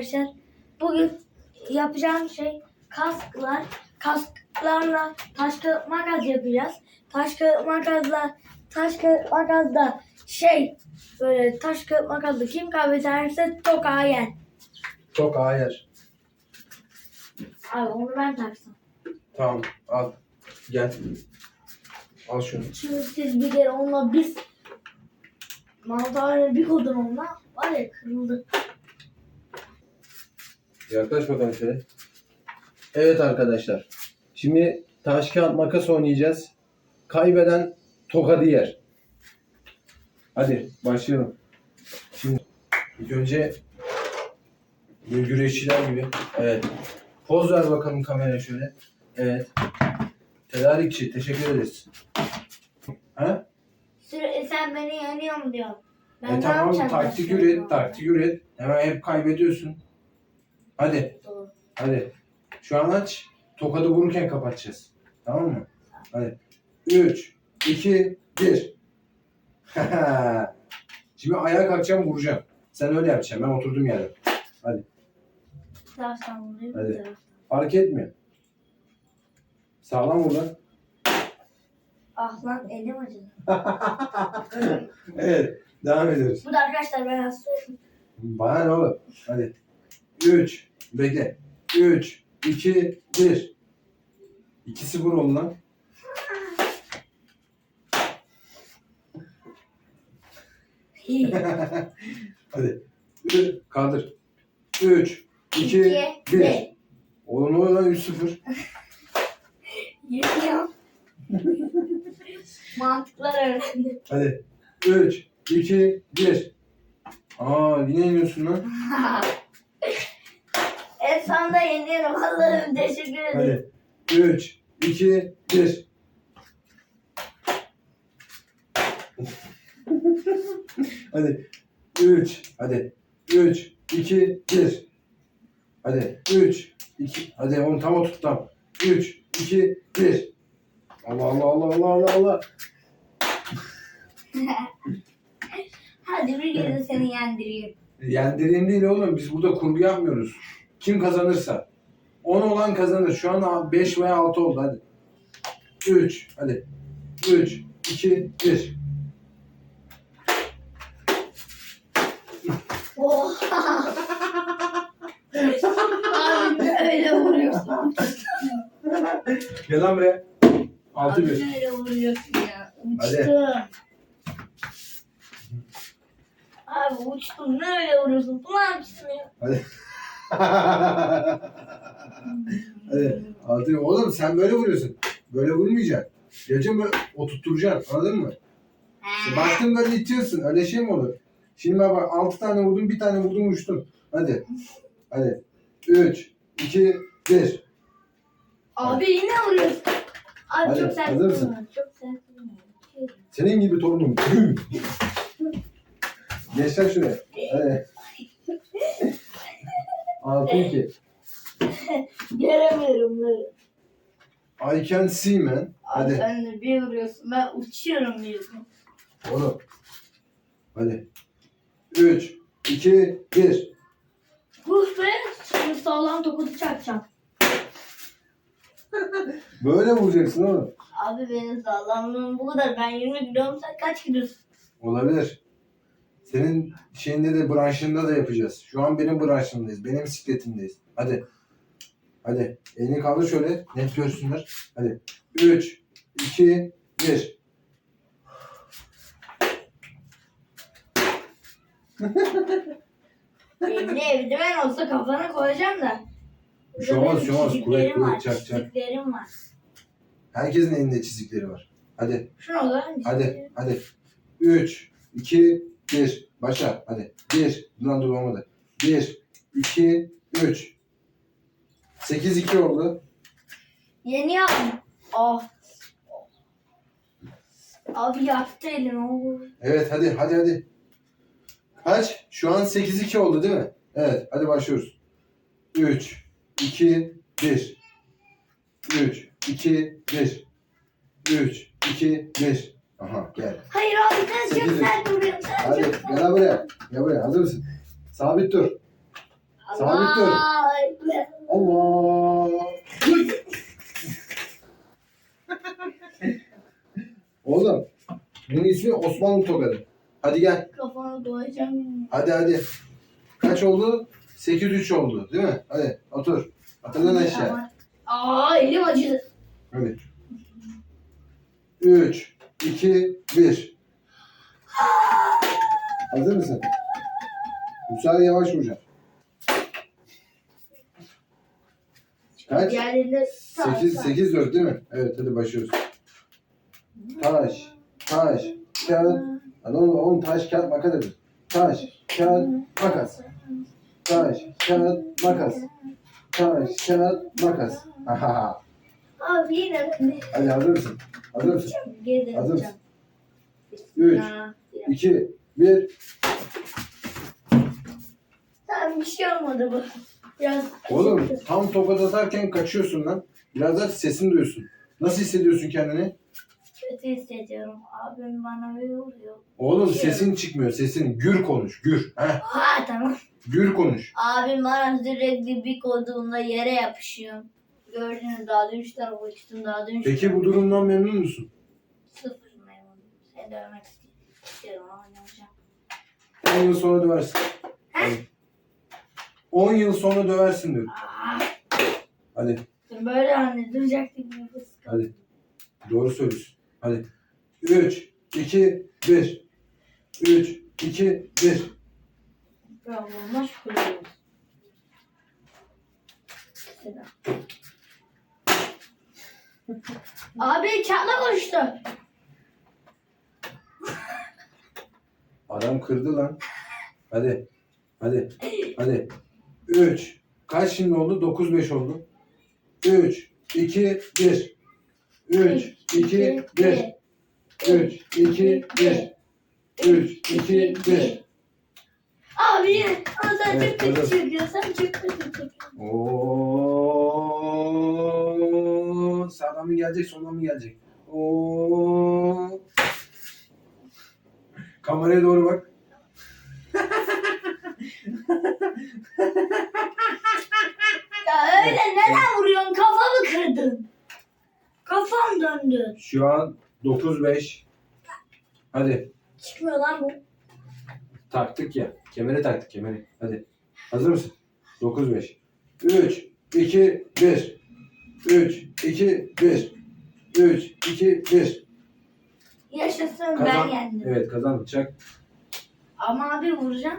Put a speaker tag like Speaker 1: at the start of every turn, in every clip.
Speaker 1: arkadaşlar. Bugün yapacağım şey kasklar. Kasklarla taş kağıt makas yapacağız. Taş kağıt makasla taş kağıt makasla şey böyle taş kağıt makasla kim kaybederse tokağa yer.
Speaker 2: Çok hayır.
Speaker 1: Abi onu ben taksam.
Speaker 2: Tamam al. Gel. Al şunu.
Speaker 1: Şimdi siz bir kere onunla biz mantarla bir kodun onunla var ya kırıldı.
Speaker 2: Yaklaş bakalım şöyle. Evet arkadaşlar. Şimdi taş kağıt makas oynayacağız. Kaybeden tokadı yer. Hadi başlayalım. Şimdi ilk önce bir güreşçiler gibi. Evet. Poz ver bakalım kameraya şöyle. Evet. Tedarikçi teşekkür ederiz. Ha?
Speaker 1: Süre, sen beni yeniyorum diyor. Ben
Speaker 2: e
Speaker 1: ne
Speaker 2: tamam
Speaker 1: yapacağım
Speaker 2: taktik
Speaker 1: başka?
Speaker 2: üret, taktik üret. Hemen hep kaybediyorsun. Hadi.
Speaker 1: Doğru.
Speaker 2: Hadi. Şu an aç. Tokadı vururken kapatacağız. Tamam mı? Hadi. 3, 2, 1. Şimdi ayağa kalkacağım vuracağım. Sen öyle yapacaksın. Ben oturdum yerde.
Speaker 1: Bir taraftan vuruyor,
Speaker 2: Hadi. Fark etmiyor. Sağlam vur lan.
Speaker 1: Ah lan elim acıdı.
Speaker 2: evet. Devam ediyoruz.
Speaker 1: Bu da arkadaşlar ben hastayım.
Speaker 2: Bana ne oğlum? Hadi. 3. Bekle. 3, 2, 1. 2-0 oldu lan. Hadi. Kaldır. 3, 2,
Speaker 1: İki,
Speaker 2: 1.
Speaker 1: bir.
Speaker 2: Oğlum ne oluyor lan 3-0?
Speaker 1: Yeniyorum. Mantıklar öğrendim.
Speaker 2: Hadi. 3, 2, 1. Aa yine iniyorsun lan.
Speaker 1: En sonunda yeniyorum. Allah'ım teşekkür ederim.
Speaker 2: Hadi. 3, 2, 1. Hadi. 3. Hadi. 3, 2, 1. Hadi. 3, 2. Hadi onu tam oturt tam. 3, 2, 1. Allah Allah Allah Allah Allah Allah.
Speaker 1: Hadi bir kere seni yendireyim.
Speaker 2: Yendireyim değil oğlum. Biz burada kurgu yapmıyoruz. Kim kazanırsa. 10 olan kazanır. Şu an 5 veya 6 oldu hadi. 3. Hadi. 3, 2, 1.
Speaker 1: Oha. Abi ne öyle vuruyorsun?
Speaker 2: Gel lan buraya. 6
Speaker 1: Abi
Speaker 2: 1.
Speaker 1: ne öyle vuruyorsun ya?
Speaker 2: Hadi.
Speaker 1: Uçtum. Abi uçtum ne öyle vuruyorsun? Yapıyorsun ya?
Speaker 2: Hadi. Hadi. 6 Oğlum sen böyle vuruyorsun. Böyle vurmayacaksın. Geleceğim böyle oturtturacaksın. Anladın mı? İşte baktın böyle itiyorsun. Öyle şey mi olur? Şimdi ben bak 6 tane vurdum, bir tane vurdum uçtum. Hadi. Hadi. 3, 2, 1.
Speaker 1: Abi yine vuruyorsun. Abi
Speaker 2: Hadi,
Speaker 1: çok sert
Speaker 2: hazır mısın?
Speaker 1: Çok sert.
Speaker 2: Senin gibi torunum. Geçler şuraya. Hadi. 6 2.
Speaker 1: Göremiyorum böyle.
Speaker 2: I can see man. Hadi.
Speaker 1: sen de bir vuruyorsun. Ben uçuyorum diyorsun.
Speaker 2: Oğlum. Hadi. 3, 2, 1.
Speaker 1: Uf be. Şimdi sağlam tokutu çakacağım.
Speaker 2: Böyle vuracaksın oğlum.
Speaker 1: Abi benim sağlamlığım bu kadar. Ben 20 kiloyum sen kaç kilosun?
Speaker 2: Olabilir. Senin şeyinde de branşında da yapacağız. Şu an benim branşımdayız. Benim bisikletimdeyiz. Hadi. Hadi. Elini kaldır şöyle. Net görsünler. Hadi. 3, 2, 1.
Speaker 1: Evde evde olsa kafana koyacağım da.
Speaker 2: Bir şey olmaz, bir şey olmaz.
Speaker 1: Çiziklerim
Speaker 2: Kuvvet,
Speaker 1: var,
Speaker 2: kuvvet, çak, çak.
Speaker 1: çiziklerim var.
Speaker 2: Herkesin elinde çizikleri var. Hadi.
Speaker 1: Şunu da
Speaker 2: Hadi. Hadi. 3, 2, 1. Başla. Hadi. 1. Dur dur olmadı. 1, 2, 3. 8, 2 oldu.
Speaker 1: Yeniyorum. Oh. Abi yaktı elini. Oh.
Speaker 2: Evet hadi hadi hadi. Kaç? Şu an 8-2 oldu değil mi? Evet hadi başlıyoruz. 3, 2, 1. 3, 2, 1. 3, 2, 1. Aha gel.
Speaker 1: Hayır abi sen çok sert. Sen
Speaker 2: Hadi
Speaker 1: çok sert
Speaker 2: gel buraya. Gel buraya hazır mısın? Sabit dur. Sabit dur. Allah. Uy. Oğlum. Bunun ismi Osmanlı tokadı. Hadi gel.
Speaker 1: Kafana doyacağım.
Speaker 2: Hadi hadi. Kaç oldu? 8-3 oldu değil mi? Hadi otur. Atından aşağı.
Speaker 1: Aa elim acıdı.
Speaker 2: Hadi. 3, 2, 1. Hazır mısın? Bu sefer yavaş vuracağım. Kaç?
Speaker 1: Diğerlerinde
Speaker 2: 8, 8, 4 değil mi? Evet hadi başlıyoruz. Taş, taş, kağıt. Hadi oğlum, oğlum taş, kağıt, makas hadi. Taş, kağıt, makas. Taş, kağıt, makas. Taş, kağıt, makas. Ahaha.
Speaker 1: Abi yine ben
Speaker 2: Hadi hazır mısın? Hazır mısın?
Speaker 1: geri
Speaker 2: Hazır mısın? 3, 2, 1.
Speaker 1: Tamam bir şey olmadı bu. Biraz
Speaker 2: Oğlum tam tokat atarken kaçıyorsun lan. Biraz da sesini duyuyorsun. Nasıl hissediyorsun kendini?
Speaker 1: kötü hissediyorum. Abim bana bir vuruyor.
Speaker 2: Oğlum
Speaker 1: Şey-
Speaker 2: sesin çıkmıyor. Sesin gür konuş. Gür. Heh,
Speaker 1: Ha tamam.
Speaker 2: gür konuş.
Speaker 1: Abim bana sürekli bir koduğunda yere yapışıyor. Gördünüz daha dün üç tarafa uçtum daha dün üç
Speaker 2: Peki bu durumdan memnun musun?
Speaker 1: sıfır memnunum. Seni dövmek istiyorum ama olacak?
Speaker 2: 10 yıl sonra döversin. Hadi. 10 yıl sonra döversin diyor.
Speaker 1: Aa,
Speaker 2: Hadi.
Speaker 1: dur böyle anne duracaktım nefes
Speaker 2: Hadi. Doğru söylüyorsun. Hadi. 3, 2, 1. 3, 2, 1.
Speaker 1: Bravo'ma şükür ediyoruz. Selam. Abi çatla konuştu.
Speaker 2: Adam kırdı lan. Hadi. Hadi. Hadi. 3. Kaç şimdi oldu? 9 5 oldu. 3 2 1. 3 2 1. 3 2 1. 3 2 1.
Speaker 1: Abi sen
Speaker 2: Evet,
Speaker 1: çok kötü
Speaker 2: hazır.
Speaker 1: çekiyorsun. Çok kötü.
Speaker 2: Oo! Gelecek, soldan mı gelecek? Oo! Kameraya doğru bak.
Speaker 1: Ya öyle neden vuruyorsun? Kafamı kırdın. Kafam döndü.
Speaker 2: Şu an 9 5. Hadi.
Speaker 1: Çıkmıyor lan bu.
Speaker 2: Taktık ya. Kemeri taktık kemeri. Hadi. Hazır mısın? 9 5. 3 2 1. 3 2 1. 3 2 1.
Speaker 1: Yaşasın ben
Speaker 2: Kazan.
Speaker 1: yendim.
Speaker 2: Evet kazandık. Çak.
Speaker 1: Ama abi vuracağım.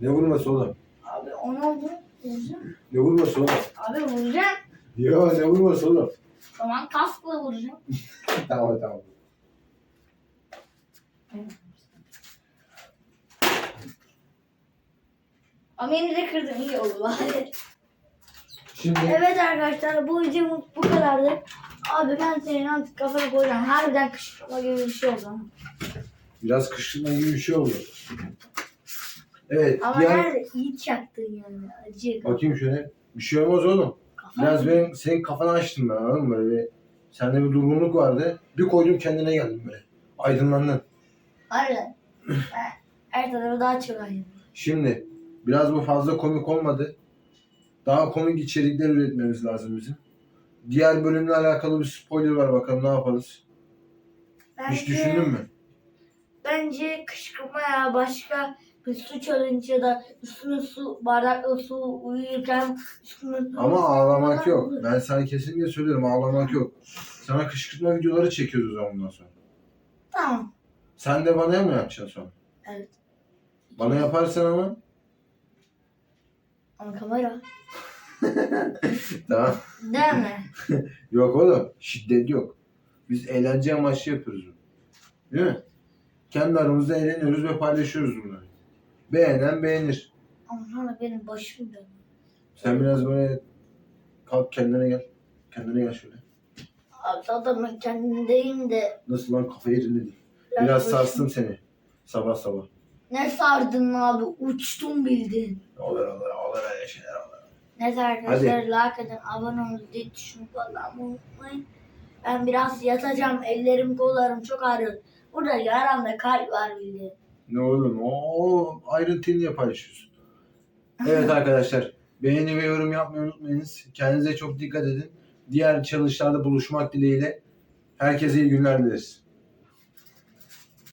Speaker 2: Ne vurması oğlum?
Speaker 1: Abi onu oldu. Vuracağım.
Speaker 2: Ne vurması oğlum?
Speaker 1: Abi vuracağım.
Speaker 2: Yo ne vurması oğlum?
Speaker 1: O zaman kaskla vuracağım.
Speaker 2: tamam tamam.
Speaker 1: Ama yine de kırdım. iyi oldu bari.
Speaker 2: Şimdi
Speaker 1: Evet arkadaşlar bu videomuz bu kadardı. Abi ben senin artık kafana koyacağım. Harbiden kışkırtma gibi bir şey oldu.
Speaker 2: biraz kışkırtma gibi bir şey oldu. Evet.
Speaker 1: Ama
Speaker 2: diğer...
Speaker 1: nerede? İyi çaktın yani. Acı.
Speaker 2: Bakayım şöyle. Bir şey olmaz oğlum.
Speaker 1: Kafam-
Speaker 2: Biraz benim senin kafanı açtım ben anladın mı? Böyle bir, sende bir durgunluk vardı. Bir koydum kendine geldim böyle. Aydınlandın.
Speaker 1: Harbiden. Her tarafı daha çok aydın.
Speaker 2: Şimdi biraz bu fazla komik olmadı. Daha komik içerikler üretmemiz lazım bizim. Diğer bölümle alakalı bir spoiler var bakalım ne yaparız. Hiç düşündün mü?
Speaker 1: Bence kışkırtma ya başka bir su challenge ya da üstüne su bardakla su uyurken üstüne su.
Speaker 2: Ama ağlamak yok. Ben sana kesinlikle söylüyorum ağlamak yok. Sana kışkırtma videoları çekiyoruz o zaman bundan sonra.
Speaker 1: Tamam.
Speaker 2: Sen de bana mı yapacaksın sonra?
Speaker 1: Evet.
Speaker 2: Bana yaparsan ama
Speaker 1: Ama kamera.
Speaker 2: tamam.
Speaker 1: Değil mi?
Speaker 2: Yok oğlum. Şiddet yok. Biz eğlence amaçlı yapıyoruz bunu. Değil mi? Kendi aramızda eğleniyoruz ve paylaşıyoruz bunları. Beğenen beğenir.
Speaker 1: Ama sonra benim başım dönüyor.
Speaker 2: Sen biraz böyle kalk kendine gel. Kendine gel şöyle.
Speaker 1: Abi zaten ben kendimdeyim de.
Speaker 2: Nasıl lan kafa yerinde değil. Biraz
Speaker 1: başım-
Speaker 2: sarstım seni. Sabah sabah.
Speaker 1: Ne sardın abi? Uçtum bildin.
Speaker 2: Olur olur olur öyle şeyler olur.
Speaker 1: Neyse arkadaşlar like edin, abone olun, zil tuşunu falan unutmayın. Ben biraz yatacağım. Ellerim kollarım çok ağrıyor. Burada yaramda kalp var bildiğin.
Speaker 2: Ne oğlum o ayrıntıyı niye paylaşıyorsun? Evet arkadaşlar. Beğeni ve yorum yapmayı unutmayınız. Kendinize çok dikkat edin. Diğer challenge'larda buluşmak dileğiyle. Herkese iyi günler dileriz.